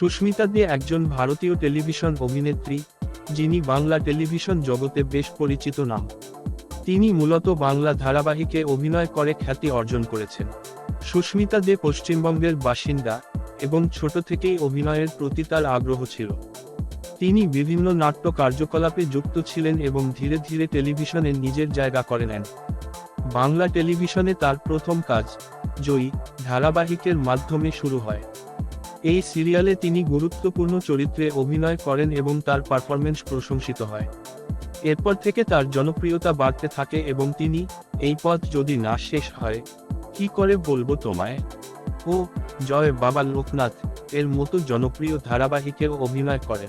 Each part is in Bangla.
সুস্মিতা দে একজন ভারতীয় টেলিভিশন অভিনেত্রী, যিনি বাংলা টেলিভিশন জগতে বেশ পরিচিত নাম। তিনি মূলত বাংলা ধারাবাহিকে অভিনয় করে খ্যাতি অর্জন করেছেন। সুস্মিতা দে পশ্চিমবঙ্গের বাসিন্দা এবং ছোট থেকেই অভিনয়ের প্রতি তার আগ্রহ ছিল। তিনি বিভিন্ন নাট্য কার্যকলাপে যুক্ত ছিলেন এবং ধীরে ধীরে টেলিভিশনে নিজের জায়গা করে নেন। বাংলা টেলিভিশনে তার প্রথম কাজ, জয়ী, ধারাবাহিকের মাধ্যমে শুরু হয়। এই সিরিয়ালে তিনি গুরুত্বপূর্ণ চরিত্রে অভিনয় করেন এবং তার পারফরমেন্স প্রশংসিত হয়। এরপর থেকে তার জনপ্রিয়তা বাড়তে থাকে এবং তিনি, এই পথ যদি না শেষ হয়, কি করে বলব তোমায়? ও, জয় বাবা লোকনাথ এর মতো জনপ্রিয় ধারাবাহিকেও অভিনয় করেন।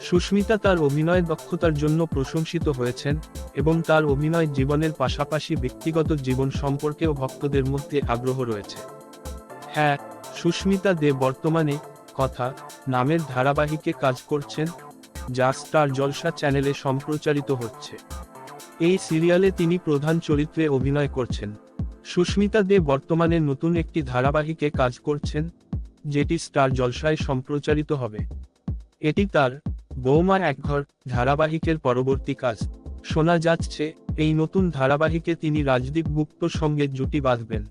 সুস্মিতা তার অভিনয় দক্ষতার জন্য প্রশংসিত হয়েছেন এবং তার অভিনয় জীবনের পাশাপাশি ব্যক্তিগত জীবন সম্পর্কেও ভক্তদের মধ্যে আগ্রহ রয়েছে। হ্যাঁ সুস্মিতা দে বর্তমানে, কথা, নামের ধারাবাহিকে কাজ করছেন, যা স্টার জলসা চ্যানেলে সম্প্রচারিত হচ্ছে। এই সিরিয়ালে তিনি প্রধান চরিত্রে অভিনয় করছেন। সুস্মিতা দে বর্তমানে নতুন একটি ধারাবাহিকে কাজ করছেন, যেটি স্টার জলসায় সম্প্রচারিত হবে। এটি তার বৌমা একঘর ধারাবাহিকের পরবর্তী কাজ। শোনা যাচ্ছে, এই নতুন ধারাবাহিকে তিনি রাজদীপ গুপ্তর সঙ্গে জুটি বাঁধবেন।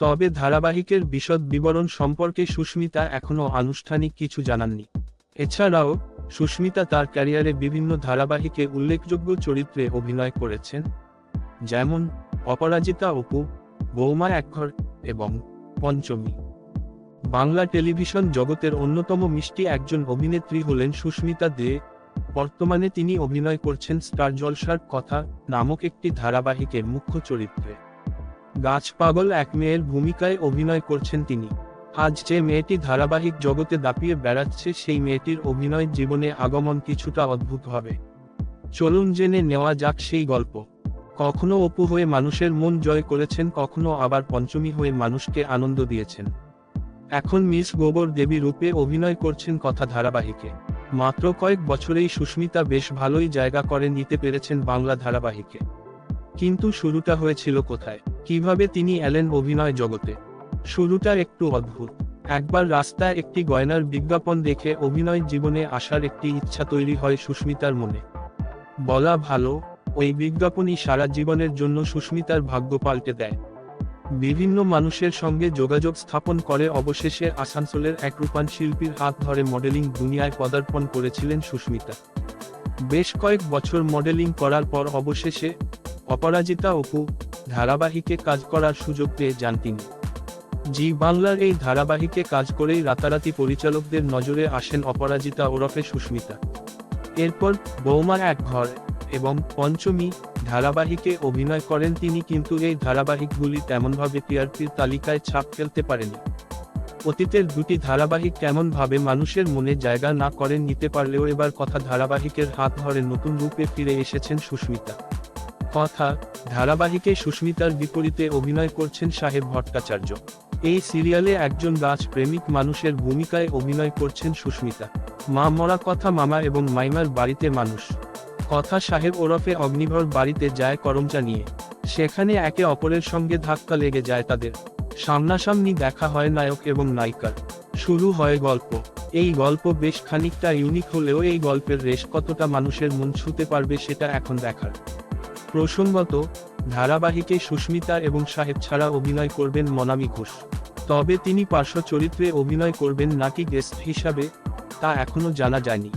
তবে ধারাবাহিকের বিশদ বিবরণ সম্পর্কে সুস্মিতা এখনও আনুষ্ঠানিক কিছু জানাননি। এছাড়াও, সুস্মিতা তার ক্যারিয়ারে বিভিন্ন ধারাবাহিকে উল্লেখযোগ্য চরিত্রে অভিনয় করেছেন, যেমন অপরাজিতা অপু, বৌমা একঘর এবং পঞ্চমী। বাংলা টেলিভিশন জগতের অন্যতম মিষ্টি একজন অভিনেত্রী হলেন সুস্মিতা দে। বর্তমানে তিনি অভিনয় করছেন স্টার জলসার কথা নামক একটি ধারাবাহিকের মুখ্য চরিত্রে। গাছ পাগল এক মেয়ের ভূমিকায় অভিনয় করছেন তিনি। আজ যে মেয়েটি ধারাবাহিক জগতে দাপিয়ে বেড়াচ্ছে, সেই মেয়েটির অভিনয় জীবনে আগমন কিছুটা অদ্ভুত হবে। চলুন জেনে নেওয়া যাক সেই গল্প। কখনো অপু হয়ে মানুষের মন জয় করেছেন, কখনো আবার পঞ্চমী হয়ে মানুষকে আনন্দ দিয়েছেন। এখন মিস গোবর দেবী রূপে অভিনয় করছেন কথা ধারাবাহিকে। মাত্র কয়েক বছরেই সুস্মিতা বেশ ভালোই জায়গা করে নিতে পেরেছেন বাংলা ধারাবাহিকে। কিন্তু শুরুটা হয়েছিল কোথায়? কীভাবে তিনি এলেন অভিনয় জগতে? শুরুটা একটু অদ্ভুত। একবার রাস্তায় একটি গয়নার বিজ্ঞাপন দেখে অভিনয় জীবনে আসার একটি ইচ্ছা তৈরি হয় সুস্মিতার মনে। বলা ভালো, ওই বিজ্ঞাপনই সারা জীবনের জন্য সুস্মিতার ভাগ্য পাল্টে দেয়। বিভিন্ন মানুষের সঙ্গে যোগাযোগ স্থাপন করে অবশেষে আসানসোলের এক রূপান শিল্পীর হাত ধরে মডেলিং দুনিয়ায় পদার্পণ করেছিলেন সুস্মিতা। বেশ কয়েক বছর মডেলিং করার পর অবশেষে অপরাজিতা অপু ধারাবাহিকে কাজ করার সুযোগ পেয়ে যান তিনি। জি বাংলার এই ধারাবাহিকে কাজ করেই রাতারাতি পরিচালকদের নজরে আসেন অপরাজিতা ওরফে সুস্মিতা। এরপর বৌমা এক ঘর এবং পঞ্চমী ধারাবাহিকে অভিনয় করেন তিনি কিন্তু এই ধারাবাহিকগুলি তেমনভাবে টিআরপির তালিকায় ছাপ ফেলতে পারেনি। অতীতের দুটি ধারাবাহিক কেমনভাবে মানুষের মনে জায়গা না করে নিতে পারলেও এবার কথা ধারাবাহিকের হাত ধরে নতুন রূপে ফিরে এসেছেন সুস্মিতা। কথা, ধারাবাহিকে সুস্মিতার বিপরীতে অভিনয় করছেন সাহেব ভট্টাচার্য। এই সিরিয়ালে একজন গাছ প্রেমিক মানুষের ভূমিকায় অভিনয় করছেন সুস্মিতা। মা মরা কথা মামা এবং মাইমার বাড়িতে মানুষ। কথা সাহেব ওরফে অগ্নিভর বাড়িতে যায় করমচা নিয়ে। সেখানে একে অপরের সঙ্গে ধাক্কা লেগে যায় তাদের। সামনাসামনি দেখা হয় নায়ক এবং নায়িকার। শুরু হয় গল্প। এই গল্প বেশ খানিকটা ইউনিক হলেও এই গল্পের রেশ কতটা মানুষের মন ছুতে পারবে সেটা এখন দেখার। প্রসঙ্গত ধারাবাহিকে সুস্মিতা এবং সাহেব ছাড়া অভিনয় করবেন মনামি ঘোষ। তবে তিনি পার্শ্ব চরিত্রে অভিনয় করবেন নাকি গেস্ট হিসাবে, তা এখনও জানা যায়নি।